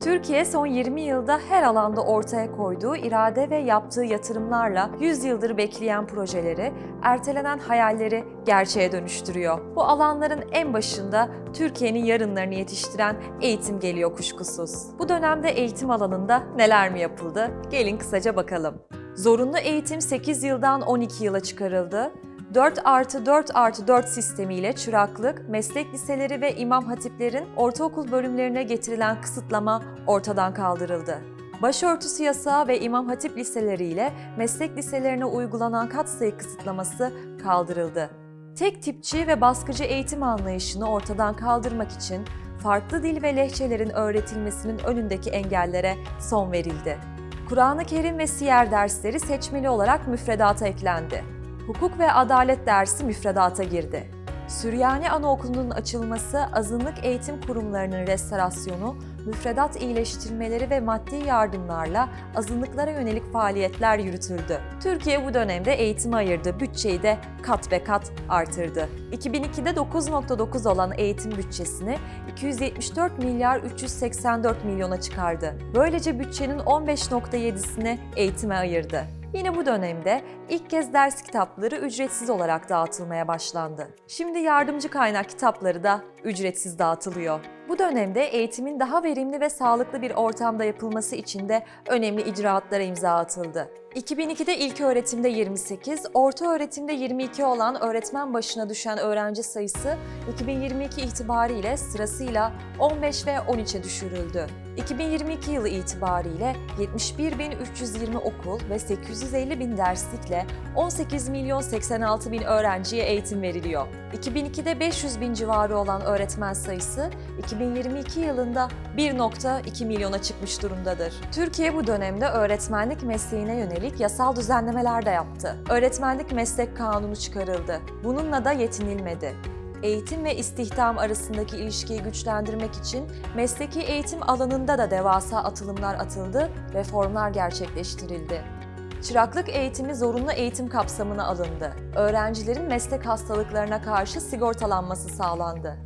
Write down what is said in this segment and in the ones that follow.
Türkiye son 20 yılda her alanda ortaya koyduğu irade ve yaptığı yatırımlarla 100 yıldır bekleyen projeleri, ertelenen hayalleri gerçeğe dönüştürüyor. Bu alanların en başında Türkiye'nin yarınlarını yetiştiren eğitim geliyor kuşkusuz. Bu dönemde eğitim alanında neler mi yapıldı? Gelin kısaca bakalım. Zorunlu eğitim 8 yıldan 12 yıla çıkarıldı. 4 artı 4 artı 4 sistemiyle çıraklık, meslek liseleri ve imam hatiplerin ortaokul bölümlerine getirilen kısıtlama ortadan kaldırıldı. Başörtüsü yasağı ve imam hatip liseleriyle meslek liselerine uygulanan katsayı kısıtlaması kaldırıldı. Tek tipçi ve baskıcı eğitim anlayışını ortadan kaldırmak için farklı dil ve lehçelerin öğretilmesinin önündeki engellere son verildi. Kur'an-ı Kerim ve siyer dersleri seçmeli olarak müfredata eklendi. Hukuk ve adalet dersi müfredata girdi. Süryani Anaokulu'nun açılması, azınlık eğitim kurumlarının restorasyonu, müfredat iyileştirmeleri ve maddi yardımlarla azınlıklara yönelik faaliyetler yürütüldü. Türkiye bu dönemde eğitime ayırdığı bütçeyi de kat ve kat artırdı. 2002'de 9.9 olan eğitim bütçesini 274 milyar 384 milyona çıkardı. Böylece bütçenin 15.7'sini eğitime ayırdı. Yine bu dönemde ilk kez ders kitapları ücretsiz olarak dağıtılmaya başlandı. Şimdi yardımcı kaynak kitapları da ücretsiz dağıtılıyor. Bu dönemde eğitimin daha verimli ve sağlıklı bir ortamda yapılması için de önemli icraatlara imza atıldı. 2002'de ilk öğretimde 28, orta öğretimde 22 olan öğretmen başına düşen öğrenci sayısı 2022 itibariyle sırasıyla 15 ve 13'e düşürüldü. 2022 yılı itibariyle 71.320 okul ve 850 bin derslikle 18 milyon 86 bin öğrenciye eğitim veriliyor. 2002'de 500 bin civarı olan öğretmen sayısı 2022 yılında 1.2 milyona çıkmış durumdadır. Türkiye bu dönemde öğretmenlik mesleğine yönelik yasal düzenlemeler de yaptı. Öğretmenlik meslek kanunu çıkarıldı. Bununla da yetinilmedi eğitim ve istihdam arasındaki ilişkiyi güçlendirmek için mesleki eğitim alanında da devasa atılımlar atıldı, reformlar gerçekleştirildi. Çıraklık eğitimi zorunlu eğitim kapsamına alındı. Öğrencilerin meslek hastalıklarına karşı sigortalanması sağlandı.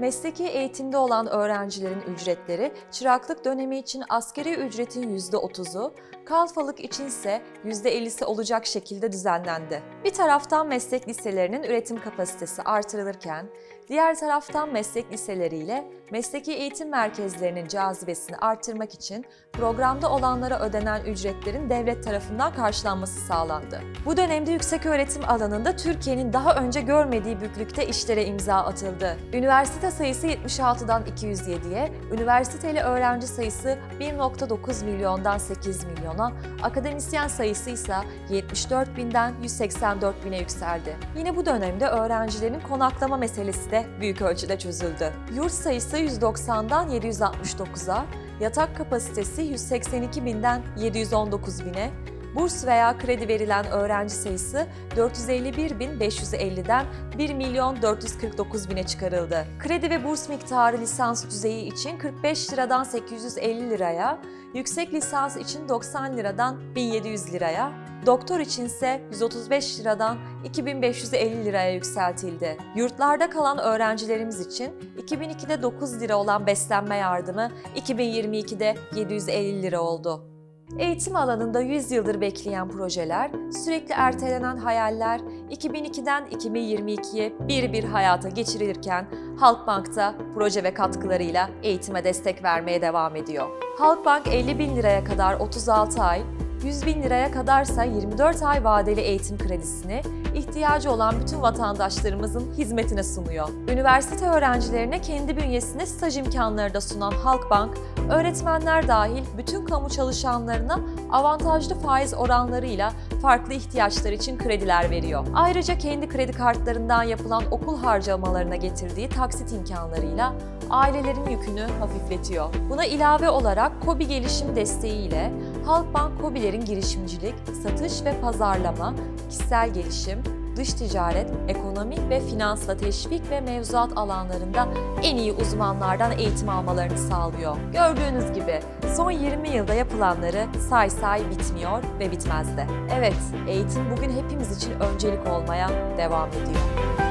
Mesleki eğitimde olan öğrencilerin ücretleri çıraklık dönemi için askeri ücretin %30'u, kalfalık içinse %50'si olacak şekilde düzenlendi. Bir taraftan meslek liselerinin üretim kapasitesi artırılırken, diğer taraftan meslek liseleriyle mesleki eğitim merkezlerinin cazibesini artırmak için programda olanlara ödenen ücretlerin devlet tarafından karşılanması sağlandı. Bu dönemde yüksek öğretim alanında Türkiye'nin daha önce görmediği büyüklükte işlere imza atıldı. Üniversite sayısı 76'dan 207'ye, üniversiteli öğrenci sayısı 1.9 milyondan 8 milyona, akademisyen sayısı ise 74 binden 184 bine yükseldi. Yine bu dönemde öğrencilerin konaklama meselesi de büyük ölçüde çözüldü. Yurt sayısı 190'dan 769'a, yatak kapasitesi 182 binden 719 bine, burs veya kredi verilen öğrenci sayısı 451.550'den 1 milyon 449 bine çıkarıldı. Kredi ve burs miktarı lisans düzeyi için 45 liradan 850 liraya, yüksek lisans için 90 liradan 1700 liraya, doktor içinse 135 liradan 2550 liraya yükseltildi. Yurtlarda kalan öğrencilerimiz için 2002'de 9 lira olan beslenme yardımı 2022'de 750 lira oldu. Eğitim alanında 100 yıldır bekleyen projeler, sürekli ertelenen hayaller 2002'den 2022'ye bir bir hayata geçirilirken Halkbank'ta proje ve katkılarıyla eğitime destek vermeye devam ediyor. Halkbank 50 bin liraya kadar 36 ay, 100 bin liraya kadarsa 24 ay vadeli eğitim kredisini ihtiyacı olan bütün vatandaşlarımızın hizmetine sunuyor. Üniversite öğrencilerine kendi bünyesinde staj imkanları da sunan Halkbank, öğretmenler dahil bütün kamu çalışanlarına avantajlı faiz oranlarıyla farklı ihtiyaçlar için krediler veriyor. Ayrıca kendi kredi kartlarından yapılan okul harcamalarına getirdiği taksit imkanlarıyla ailelerin yükünü hafifletiyor. Buna ilave olarak KOBİ gelişim desteğiyle Halkbank KOBİ'lerin girişimcilik, satış ve pazarlama, kişisel gelişim, dış ticaret, ekonomik ve finansla teşvik ve mevzuat alanlarında en iyi uzmanlardan eğitim almalarını sağlıyor. Gördüğünüz gibi son 20 yılda yapılanları say say bitmiyor ve bitmez de. Evet, eğitim bugün hepimiz için öncelik olmaya devam ediyor.